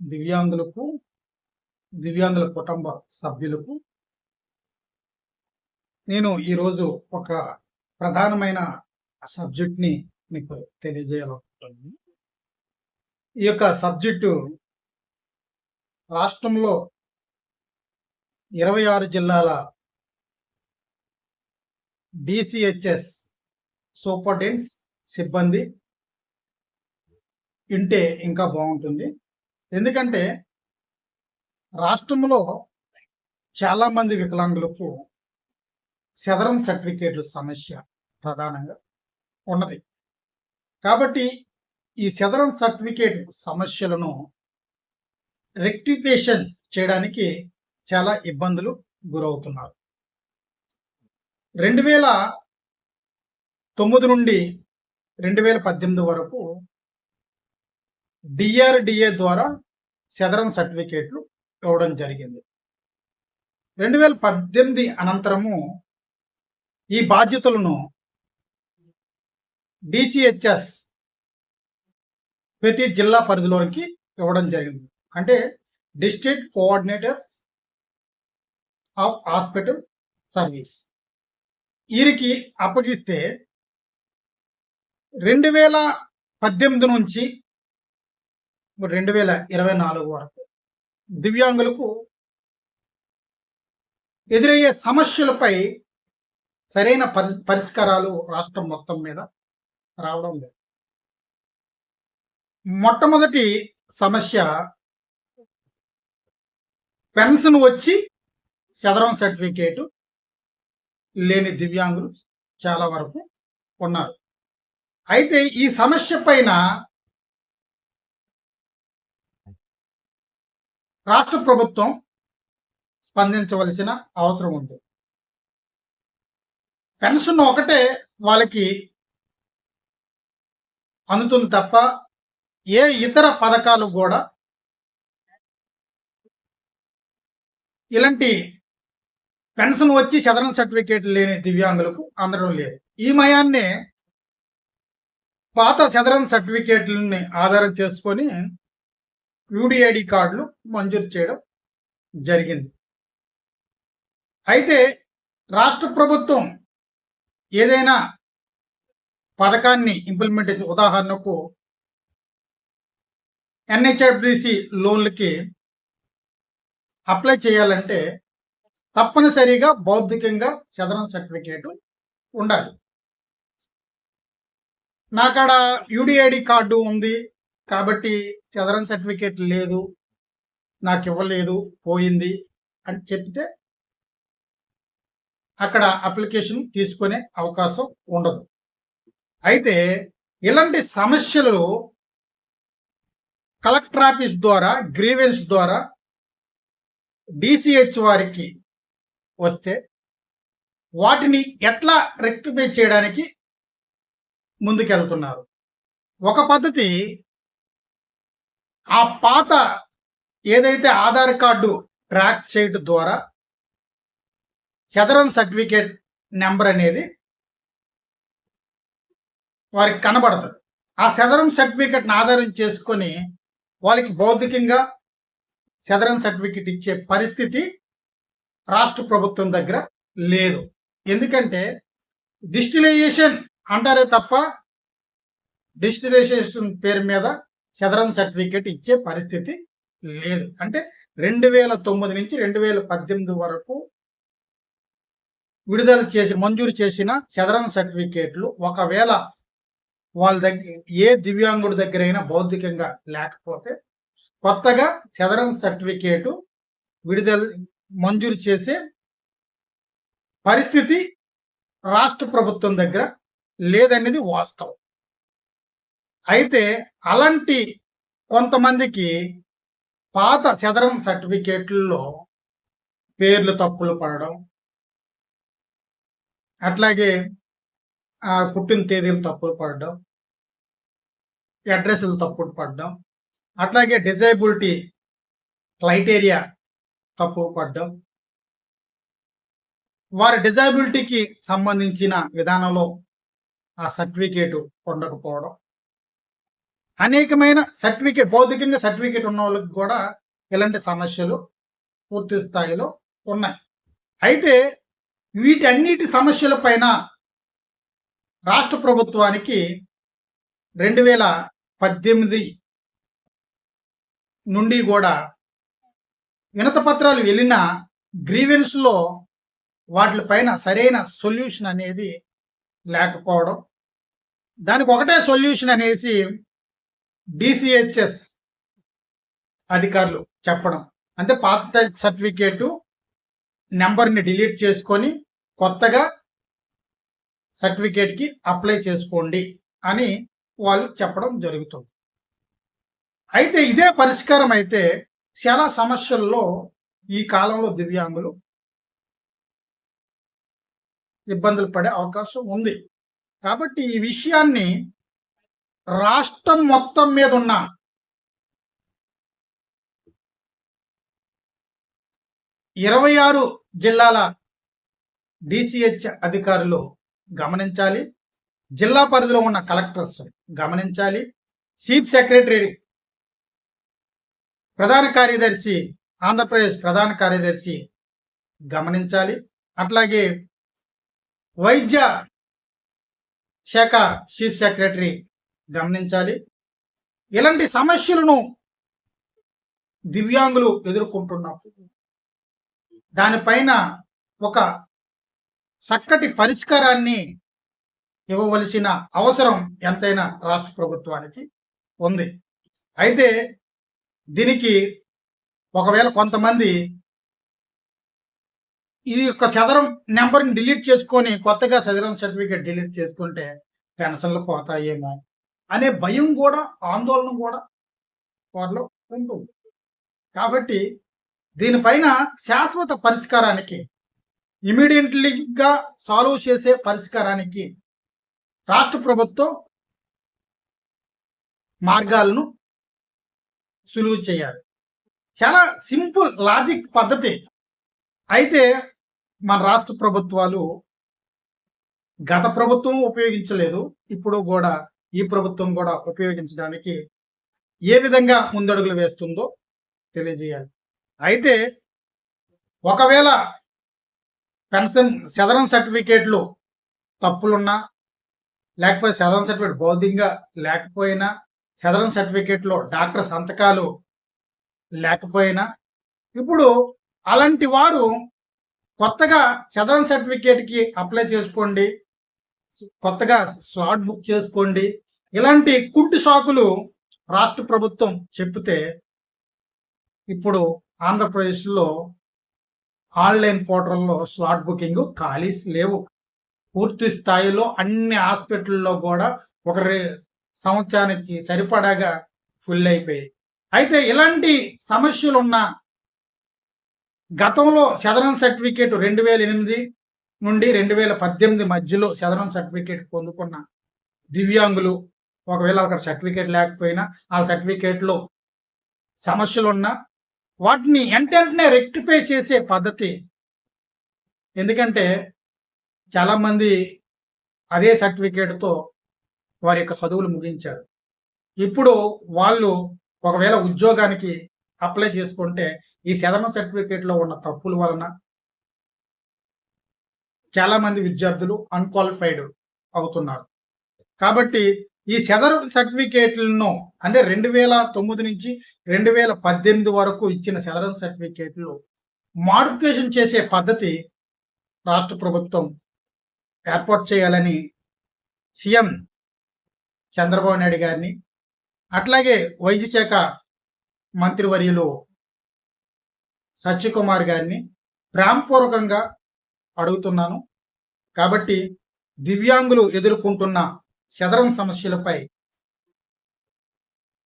దివ్యాంగులకు దివ్యాంగుల కుటుంబ సభ్యులకు నేను ఈరోజు ఒక ప్రధానమైన సబ్జెక్ట్ని మీకు తెలియజేయాలనుకుంటున్నాను. ఈ యొక్క సబ్జెక్టు రాష్ట్రంలో ఇరవై ఆరు జిల్లాల డిసిహెచ్ఎస్ సూపరింటెండెంట్స్ సిబ్బంది ఉంటే ఇంకా బాగుంటుంది. ఎందుకంటే రాష్ట్రంలో చాలామంది వికలాంగులకు సెదరం సర్టిఫికేట్లు సమస్య ప్రధానంగా ఉన్నది. కాబట్టి ఈ సెదరం సర్టిఫికేట్ సమస్యలను రెక్టిఫికేషన్ చేయడానికి చాలా ఇబ్బందులు గురవుతున్నారు. రెండు వేల తొమ్మిది నుండి రెండు వేల పద్దెనిమిది వరకు డిఆర్డిఏ ద్వారా సెదరన్ సర్టిఫికేట్లు ఇవ్వడం జరిగింది. రెండు వేల పద్దెనిమిది అనంతరము ఈ బాధ్యతలను డిసిహెచ్ఎస్ ప్రతి జిల్లా పరిధిలోనికి ఇవ్వడం జరిగింది. అంటే district coordinators of hospital service. వీరికి అప్పగిస్తే రెండు వేల పద్దెనిమిది నుంచి రెండు వేల ఇరవై నాలుగు వరకు. దివ్యాంగులకు ఎదురయ్యే సమస్యలపై సరైన పరి పరిష్కారాలు రాష్ట్రం మొత్తం మీద రావడం లేదు. మొట్టమొదటి సమస్య పెన్షన్ వచ్చి చదరం సర్టిఫికేటు లేని దివ్యాంగులు చాలా వరకు ఉన్నారు. అయితే ఈ సమస్య పైన రాష్ట్ర ప్రభుత్వం స్పందించవలసిన అవసరం ఉంది. పెన్షన్ ఒకటే వాళ్ళకి అందుతుంది తప్ప ఏ ఇతర పథకాలు కూడా ఇలాంటి పెన్షన్ వచ్చి సదరన్ సర్టిఫికేట్ లేని దివ్యాంగులకు అందడం లేదు. ఈ మయాన్నే పాత సదరన్ సర్టిఫికేట్లని ఆధారం చేసుకొని యూడిఐడి కార్డులు మంజూరు చేయడం జరిగింది. అయితే రాష్ట్ర ప్రభుత్వం ఏదైనా పథకాన్ని ఇంప్లిమెంట్ ఉదాహరణకు ఎన్హెచ్ఎఫ్డిసి లోన్లకి అప్లై చేయాలంటే తప్పనిసరిగా బౌద్ధికంగా చదరం సర్టిఫికేట్ ఉండాలి. నాకాడ యూడిఐడి కార్డు ఉంది కాబట్టి చదరం సర్టిఫికేట్ లేదు నాకు ఇవ్వలేదు పోయింది అని చెప్తే అక్కడ అప్లికేషన్ తీసుకునే అవకాశం ఉండదు. అయితే ఇలాంటి సమస్యలు కలెక్టర్ ఆఫీస్ ద్వారా గ్రీవెన్స్ ద్వారా డిసిహెచ్ వారికి వస్తే వాటిని ఎట్లా రెక్టిఫై చేయడానికి ముందుకెళ్తున్నారు? ఒక పద్ధతి ఆ పాత ఏదైతే ఆధార్ కార్డు ట్రాక్ చేయడం ద్వారా చదరం సర్టిఫికేట్ నెంబర్ అనేది వారికి కనబడుతుంది. ఆ సదరం సర్టిఫికేట్ని ఆధారం చేసుకొని వాళ్ళకి భౌతికంగా సదరం సర్టిఫికేట్ ఇచ్చే పరిస్థితి రాష్ట్ర ప్రభుత్వం దగ్గర లేదు. ఎందుకంటే డిస్టిలైజేషన్ అంటారే తప్ప డిస్టిలైజేషన్ పేరు మీద చదరం సర్టిఫికేట్ ఇచ్చే పరిస్థితి లేదు. అంటే రెండు వేల తొమ్మిది నుంచి రెండు వేల పద్దెనిమిది వరకు విడుదల చేసి మంజూరు చేసిన చదరం సర్టిఫికేట్లు ఒకవేళ వాళ్ళ దగ్గర ఏ దివ్యాంగుడి దగ్గర అయినా భౌతికంగా లేకపోతే కొత్తగా చదరం సర్టిఫికేటు విడుదల మంజూరు చేసే పరిస్థితి రాష్ట్ర ప్రభుత్వం దగ్గర లేదనేది వాస్తవం. అయితే అలాంటి కొంతమందికి పాత సదరం సర్టిఫికేట్లలో పేర్లు తప్పులు పడడం అట్లాగే ఆ పుట్టిన తేదీలు తప్పులు పడడం అడ్రస్లు తప్పులు పడడం అట్లాగే డిజైబిలిటీ క్రైటీరియా తప్పు పడడం వారి డిజైబిలిటీకి సంబంధించిన విధానంలో ఆ సర్టిఫికేటు పొందకపోవడం. అనేకమైన సర్టిఫికేట్ భౌతికంగా సర్టిఫికేట్ ఉన్న వాళ్ళకి కూడా ఇలాంటి సమస్యలు పూర్తి స్థాయిలో ఉన్నాయి. అయితే వీటన్నిటి సమస్యల పైన రాష్ట్ర ప్రభుత్వానికి రెండు వేల పద్దెనిమిది నుండి కూడా వినత పత్రాలు వెళ్ళిన గ్రీవెన్స్లో వాటిపైన సరైన సొల్యూషన్ అనేది లేకపోవడం. దానికి ఒకటే సొల్యూషన్ అనేసి డిసిహెచ్ఎస్ అధికారులు చెప్పడం. అంటే పాత సర్టిఫికేటు నెంబర్ని డిలీట్ చేసుకొని కొత్తగా సర్టిఫికేట్కి అప్లై చేసుకోండి అని వాళ్ళు చెప్పడం జరుగుతుంది. అయితే ఇదే పరిష్కారం అయితే చాలా సమస్యల్లో ఈ కాలంలో దివ్యాంగులు ఇబ్బందులు పడే అవకాశం ఉంది. కాబట్టి ఈ విషయాన్ని రాష్ట్రం మొత్తం మీద ఉన్న ఇరవై ఆరు జిల్లాల డిసిహెచ్ అధికారులు గమనించాలి. జిల్లా పరిధిలో ఉన్న కలెక్టర్స్ గమనించాలి. చీఫ్ సెక్రటరీ ప్రధాన కార్యదర్శి ఆంధ్రప్రదేశ్ ప్రధాన కార్యదర్శి గమనించాలి. అట్లాగే వైద్య శాఖ చీఫ్ సెక్రటరీ గమనించాలి. ఇలాంటి సమస్యలను దివ్యాంగులు ఎదుర్కొంటున్నప్పుడు దానిపైన ఒక చక్కటి పరిష్కారాన్ని ఇవ్వవలసిన అవసరం ఎంతైనా రాష్ట్ర ప్రభుత్వానికి ఉంది. అయితే దీనికి ఒకవేళ కొంతమంది ఈ యొక్క చదరం నెంబర్ని డిలీట్ చేసుకొని కొత్తగా చదరం సర్టిఫికేట్ డిలీట్ చేసుకుంటే పెన్షన్లు పోతాయేమో. అనే భయం కూడా ఆందోళన కూడా వారిలో ఉంటుంది కాబట్టి దీనిపైన శాశ్వత పరిష్కారానికి ఇమీడియట్లీగా సాల్వ్ చేసే పరిష్కారానికి రాష్ట్ర ప్రభుత్వం మార్గాలను సులువు చేయాలి. చాలా సింపుల్ లాజిక్ పద్ధతి. అయితే మన రాష్ట్ర ప్రభుత్వాలు గత ప్రభుత్వం ఉపయోగించలేదు ఇప్పుడు కూడా ఈ ప్రభుత్వం కూడా ఉపయోగించడానికి ఏ విధంగా ముందడుగులు వేస్తుందో తెలియజేయాలి. అయితే ఒకవేళ పెన్షన్ సదరన్ సర్టిఫికేట్లు తప్పులున్నా లేకపోతే సదరన్ సర్టిఫికేట్ బౌద్ధికంగా లేకపోయినా సదరన్ సర్టిఫికేట్లో డాక్టర్ సంతకాలు లేకపోయినా ఇప్పుడు అలాంటి వారు కొత్తగా సదరన్ సర్టిఫికేట్కి అప్లై చేసుకోండి. కొత్తగా స్లాట్ బుక్ చేసుకోండి. ఇలాంటి కుంటి షాకులు రాష్ట్ర ప్రభుత్వం చెప్తే ఇప్పుడు ఆంధ్రప్రదేశ్లో ఆన్లైన్ పోర్టల్లో స్లాట్ బుకింగ్ ఖాళీస్ లేవు. పూర్తి స్థాయిలో అన్ని హాస్పిటల్లో కూడా ఒక సంవత్సరానికి సరిపడాగా ఫుల్ అయిపోయాయి. అయితే ఇలాంటి సమస్యలు ఉన్న గతంలో చదరం సర్టిఫికేట్ రెండు వేల ఎనిమిది నుండి రెండు వేల పద్దెనిమిది మధ్యలో చదరం సర్టిఫికేట్ పొందుకున్న దివ్యాంగులు ఒకవేళ అక్కడ సర్టిఫికేట్ లేకపోయినా ఆ సర్టిఫికేట్లో సమస్యలున్నా వాటిని వెంటనే రెక్టిఫై చేసే పద్ధతి. ఎందుకంటే చాలామంది అదే సర్టిఫికేట్తో వారి యొక్క చదువులు ముగించారు. ఇప్పుడు వాళ్ళు ఒకవేళ ఉద్యోగానికి అప్లై చేసుకుంటే ఈ సెదన సర్టిఫికేట్లో ఉన్న తప్పుల వలన చాలామంది విద్యార్థులు అన్క్వాలిఫైడ్ అవుతున్నారు. కాబట్టి ఈ సెదర్ సర్టిఫికేట్లను అంటే రెండు వేల తొమ్మిది నుంచి రెండు వేల పద్దెనిమిది వరకు ఇచ్చిన సెదరన్ సర్టిఫికేట్లు మాడిఫికేషన్ చేసే పద్ధతి రాష్ట్ర ప్రభుత్వం ఏర్పాటు చేయాలని సీఎం చంద్రబాబు నాయుడు గారిని అట్లాగే వైద్య శాఖ మంత్రివర్యులు సత్యకుమార్ గారిని ప్రేమపూర్వకంగా అడుగుతున్నాను. కాబట్టి దివ్యాంగులు ఎదుర్కొంటున్న చదరం సమస్యలపై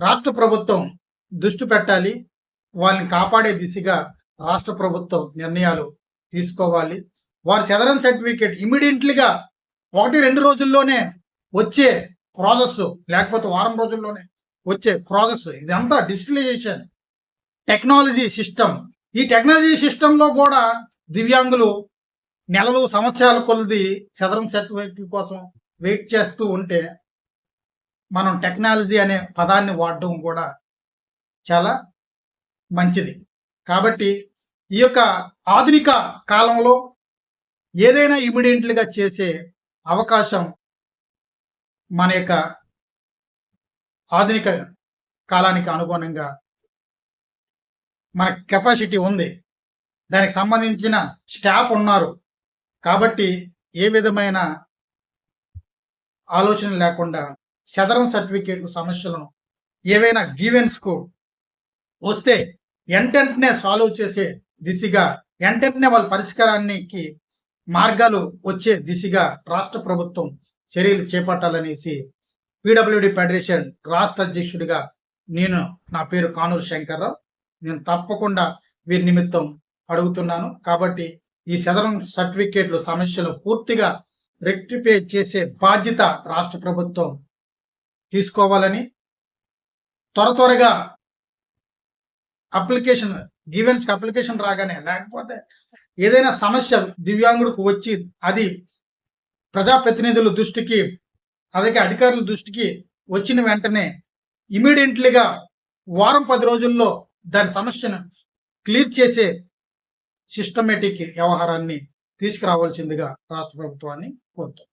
రాష్ట్ర ప్రభుత్వం దృష్టి పెట్టాలి. వాళ్ళని కాపాడే దిశగా రాష్ట్ర ప్రభుత్వం నిర్ణయాలు తీసుకోవాలి. వారి చదరం సర్టిఫికేట్ ఇమీడియట్లీగా ఒకటి రెండు రోజుల్లోనే వచ్చే ప్రాసెస్ లేకపోతే వారం రోజుల్లోనే వచ్చే ప్రాసెస్ ఇదంతా డిజిటలైజేషన్ టెక్నాలజీ సిస్టమ్. ఈ టెక్నాలజీ సిస్టంలో కూడా దివ్యాంగులు నెలలు సంవత్సరాల కొలది చదరం సర్టిఫికేట్ కోసం వెయిట్ చేస్తూ ఉంటే మనం టెక్నాలజీ అనే పదాన్ని వాడడం కూడా చాలా మంచిది. కాబట్టి ఈ యొక్క ఆధునిక కాలంలో ఏదైనా ఇమీడియట్లుగా చేసే అవకాశం మన యొక్క ఆధునిక కాలానికి అనుగుణంగా మన కెపాసిటీ ఉంది. దానికి సంబంధించిన స్టాఫ్ ఉన్నారు. కాబట్టి ఏ విధమైన ఆలోచన లేకుండా చదరం సర్టిఫికేట్ సమస్యలను ఏవైనా కు వస్తే ఎంటెంటనే సాల్వ్ చేసే దిశగా ఎంటెంటనే వాళ్ళ పరిష్కారానికి మార్గాలు వచ్చే దిశగా రాష్ట్ర ప్రభుత్వం చర్యలు చేపట్టాలనేసి పీడబ్ల్యూడి ఫెడరేషన్ రాష్ట్ర అధ్యక్షుడిగా నేను నా పేరు కానూరు శంకర్రావు. నేను తప్పకుండా వీరి నిమిత్తం అడుగుతున్నాను. కాబట్టి ఈ సదరం సర్టిఫికేట్లు సమస్యలు పూర్తిగా రెక్టిఫై చేసే బాధ్యత రాష్ట్ర ప్రభుత్వం తీసుకోవాలని త్వర త్వరగా అప్లికేషన్ గివెన్స్కి అప్లికేషన్ రాగానే లేకపోతే ఏదైనా సమస్య దివ్యాంగుడికి వచ్చి అది ప్రజాప్రతినిధుల దృష్టికి అలాగే అధికారుల దృష్టికి వచ్చిన వెంటనే ఇమీడియట్లీగా వారం పది రోజుల్లో దాని సమస్యను క్లియర్ చేసే సిస్టమేటిక్ వ్యవహారాన్ని తీసుకురావాల్సిందిగా రాష్ట్ర ప్రభుత్వాన్ని కోరుతున్నాను